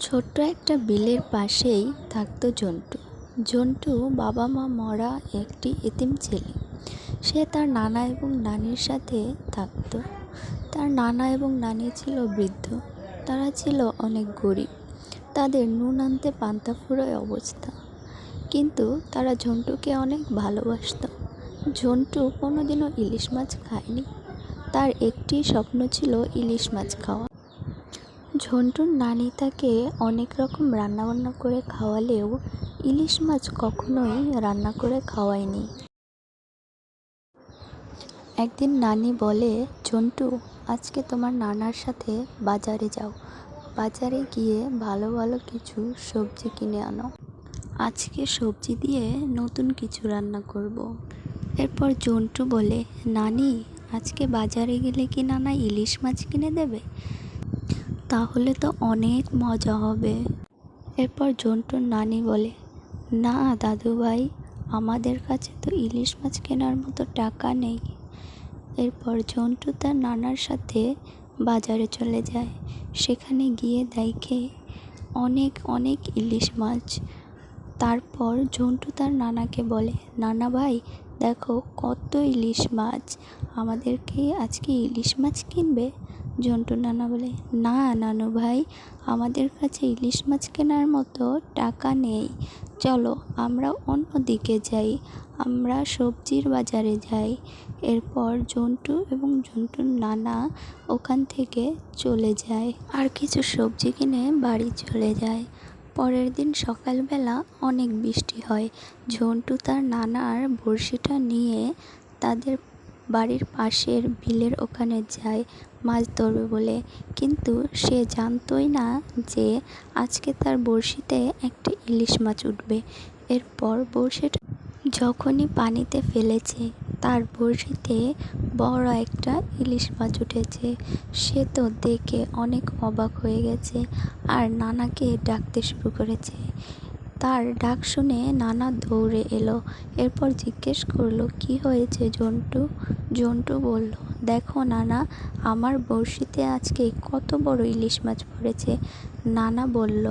ছোট্ট একটা বিলের পাশেই থাকতো জন্টু। জন্টু বাবা মা মরা একটি এতিম ছেলে। সে তার নানা এবং নানির সাথে থাকতো। তার নানা এবং নানি ছিল বৃদ্ধ। তারা ছিল অনেক গরিব। তাদের নুন আনতে পান্তা ফুরোয় অবস্থা। কিন্তু তারা ঝন্টুকে অনেক ভালোবাসত। ঝন্টু কোনোদিনও ইলিশ মাছ খায়নি। তার একটি স্বপ্ন ছিল ইলিশ মাছ খাওয়া। ঝন্টুর নানি তাকে অনেক রকম রান্নাবান্না করে খাওয়ালেও ইলিশ মাছ কখনোই রান্না করে খাওয়ায়নি। একদিন নানি বলে, ঝন্টু, আজকে তোমার নানার সাথে বাজারে যাও। বাজারে গিয়ে ভালো ভালো কিছু সবজি কিনে আনো। আজকে সবজি দিয়ে নতুন কিছু রান্না করব। এরপর জন্টু বলে, নানি, আজকে বাজারে গেলে কি নানা ইলিশ মাছ কিনে দেবে? তাহলে তো অনেক মজা হবে। এরপর জন্টুর নানি বলে, না দাদুভাই, আমাদের কাছে তো ইলিশ মাছ কেনার মতো টাকা নেই। এরপর জন্টু তার নানার সাথে বাজারে চলে যায়। সেখানে গিয়ে দেখে অনেক অনেক ইলিশ মাছ। তারপর ঝন্টু তার নানাকে বলে, নানা ভাই, দেখো কত ইলিশ মাছ। আমাদেরকে আজকে ইলিশ মাছ কিনবে? ঝন্টু নানা বলে, না, নানু ভাই, আমাদের কাছে ইলিশ মাছ কেনার মতো টাকা নেই। চলো, আমরা অন্য দিকে যাই। আমরা সবজির বাজারে যাই। এরপর জন্টু এবং ঝন্টুর নানা ওখান থেকে চলে যায় আর কিছু সবজি কিনে বাড়ি চলে যায়। পরের দিন সকালবেলা অনেক বৃষ্টি হয়। ঝন্টু তার নানার বড়শিটা নিয়ে তাদের বাড়ির পাশের বিলের ওখানে যায় মাছ ধরবে বলে। কিন্তু সে জানতোই না যে আজকে তার বড়শিতে একটা ইলিশ মাছ উঠবে। এরপর বড়শিটা যখনই পানিতে ফেলেছে, তার বড়শিতে বড় একটা ইলিশ মাছ উঠেছে। সে তো দেখে অনেক অবাক হয়ে গেছে আর নানাকে ডাকতে শুরু করেছে। তার ডাক শুনে নানা দৌড়ে এলো। এরপর জিজ্ঞেস করল, কি হয়েছে জন্টু? জন্টু বলল, দেখো নানা, আমার বড়শিতে আজকে কত বড় ইলিশ মাছ পড়েছে। নানা বলল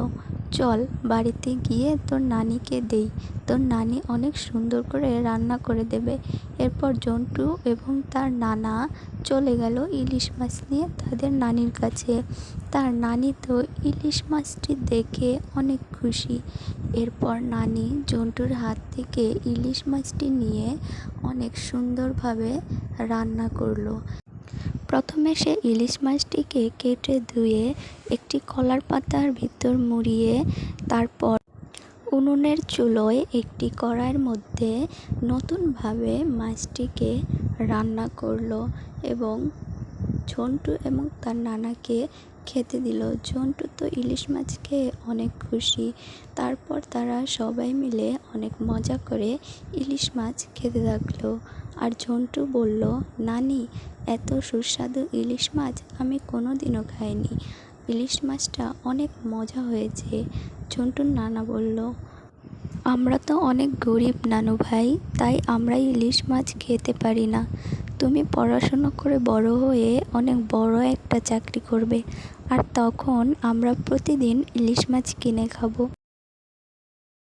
চল বাড়িতে গিয়ে তোর নানিকে দেই। তোর নানি অনেক সুন্দর করে রান্না করে দেবে। এরপর জন্টু এবং তার নানা চলে গেল ইলিশ মাছ নিয়ে তাদের নানির কাছে। তার নানি তো ইলিশ মাছটি দেখে অনেক খুশি। এরপর নানি জন্টুর হাত থেকে ইলিশ মাছটি নিয়ে অনেক সুন্দরভাবে রান্না করল। প্রথমে সে ইলিশ মাছটিকে কেটে ধুয়ে একটি কলার পাতার ভিতর মুড়িয়ে তারপর উনুনের চুলোয় একটি কড়াইয়ের মধ্যে নতুনভাবে মাছটিকে রান্না করল এবং ঝন্টু এবং তার নানাকে খেতে দিল। ঝন্টু তো ইলিশ মাছ খেয়ে অনেক খুশি। তারপর তারা সবাই মিলে অনেক মজা করে ইলিশ মাছ খেতে থাকল। আর ঝন্টু বলল, নানি, এত সুস্বাদু ইলিশ মাছ আমি কোনো দিনও খাইনি। ইলিশ মাছটা অনেক মজা হয়েছে। ঝন্টুর নানা বলল, আমরা তো অনেক গরিব নানু ভাই, তাই আমরা ইলিশ মাছ খেতে পারি না। তুমি পড়াশোনা করে বড় হয়ে অনেক বড় একটা চাকরি করবে। আর তখন আমরা প্রতিদিন ইলিশ মাছ কিনে খাব।